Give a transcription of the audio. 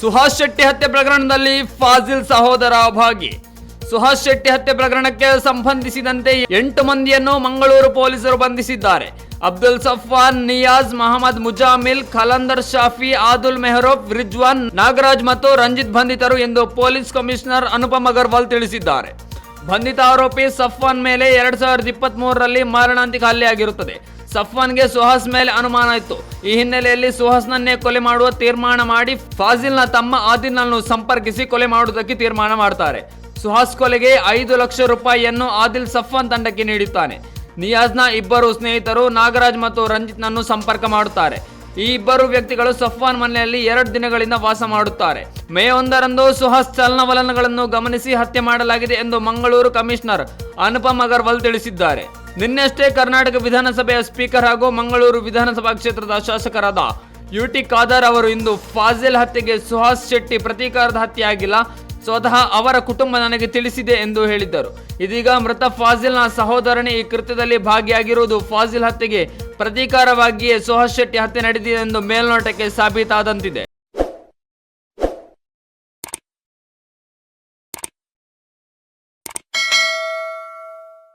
ಸುಹಾಸ್ ಶೆಟ್ಟಿ ಹತ್ಯೆ ಪ್ರಕರಣದಲ್ಲಿ ಫಾಜಿಲ್ ಸಹೋದರ ಭಾಗಿ. ಸುಹಾಸ್ ಶೆಟ್ಟಿ ಹತ್ಯೆ ಪ್ರಕರಣಕ್ಕೆ ಸಂಬಂಧಿಸಿದಂತೆ ಎಂಟು ಮಂದಿಯನ್ನು ಮಂಗಳೂರು ಪೊಲೀಸರು ಬಂಧಿಸಿದ್ದಾರೆ. ಅಬ್ದುಲ್ ಸಫಾನ್ ನಿಯಾಜ್ ಮಹಮ್ಮದ್, ಮುಜಾಮಿಲ್, ಖಲಂದರ್ ಶಾಫಿ, ಆದುಲ್ ಮೆಹರೋಫ್ ರಿಜ್ವಾನ್, ನಾಗರಾಜ್ ಮತ್ತು ರಂಜಿತ್ ಬಂಧಿತರು ಎಂದು ಪೊಲೀಸ್ ಕಮಿಷನರ್ ಅನುಪಮ್ ಅಗರ್ವಾಲ್ ತಿಳಿಸಿದ್ದಾರೆ. ಬಂಧಿತ ಆರೋಪಿ ಸಫ್ವಾನ್ ಮೇಲೆ ಎರಡ್ ಸಾವಿರದ ಇಪ್ಪತ್ತ್ ಮೂರರಲ್ಲಿ ಮಾರಣಾಂತಿಕ ಹಲ್ಲೆಯಾಗಿರುತ್ತದೆ ಸಫ್ವಾನ್ಗೆ ಸುಹಾಸ್ ಮೇಲೆ ಅನುಮಾನ ಇತ್ತು. ಈ ಹಿನ್ನೆಲೆಯಲ್ಲಿ ಸುಹಾಸ್ನನ್ನೇ ಕೊಲೆ ಮಾಡುವ ತೀರ್ಮಾನ ಮಾಡಿ ಫಾಜಿಲ್ನ ತಮ್ಮ ಆದಿಲ್ನನ್ನು ಸಂಪರ್ಕಿಸಿ ಕೊಲೆ ಮಾಡುವುದಕ್ಕೆ ತೀರ್ಮಾನ ಮಾಡ್ತಾರೆ. ಸುಹಾಸ್ ಕೊಲೆಗೆ ಐದು ಲಕ್ಷ ರೂಪಾಯಿಯನ್ನು ಆದಿಲ್ ಸಫ್ವಾನ್ ತಂಡಕ್ಕೆ ನೀಡುತ್ತಾನೆ ನಿಯಾಜ್ನ ಇಬ್ಬರು ಸ್ನೇಹಿತರು ನಾಗರಾಜ್ ಮತ್ತು ರಂಜಿತ್ನನ್ನು ಸಂಪರ್ಕ ಮಾಡುತ್ತಾರೆ. ಈ ಇಬ್ಬರು ವ್ಯಕ್ತಿಗಳು ಸಫ್ವಾನ್ ಮನೆಯಲ್ಲಿ ಎರಡು ದಿನಗಳಿಂದ ವಾಸ ಮಾಡುತ್ತಾರೆ. ಮೇ ಒಂದರಂದು ಸುಹಾಸ್ ಚಲನವಲನಗಳನ್ನು ಗಮನಿಸಿ ಹತ್ಯೆ ಮಾಡಲಾಗಿದೆ ಎಂದು ಮಂಗಳೂರು ಕಮಿಷನರ್ ಅನುಪಮ್ ಅಗರ್ವಾಲ್ ತಿಳಿಸಿದ್ದಾರೆ. ನಿನ್ನೆಷ್ಟೇ ಕರ್ನಾಟಕ ವಿಧಾನಸಭೆಯ ಸ್ಪೀಕರ್ ಹಾಗೂ ಮಂಗಳೂರು ವಿಧಾನಸಭಾ ಕ್ಷೇತ್ರದ ಶಾಸಕರಾದ ಯುಟಿ ಖಾದರ್ ಅವರು ಇಂದು ಫಾಜಿಲ್ ಹತ್ಯೆಗೆ ಸುಹಾಸ್ ಶೆಟ್ಟಿ ಪ್ರತೀಕಾರದ ಹತ್ಯೆ ಆಗಿಲ್ಲ ಸ್ವತಃ ಅವರ ಕುಟುಂಬ ನನಗೆ ತಿಳಿಸಿದೆ ಎಂದು ಹೇಳಿದ್ದರು. ಇದೀಗ ಮೃತ ಫಾಜಿಲ್ನ ಸಹೋದರನೇ ಈ ಕೃತ್ಯದಲ್ಲಿ ಭಾಗಿಯಾಗಿರುವುದು ಫಾಜಿಲ್ ಹತ್ಯೆಗೆ ಪ್ರತೀಕಾರವಾಗಿಯೇ ಸುಹಾಸ್ ಶೆಟ್ಟಿ ಹತ್ಯೆ ನಡೆದಿದೆ ಎಂದು ಮೇಲ್ನೋಟಕ್ಕೆ ಸಾಬೀತಾದಂತಿದೆ.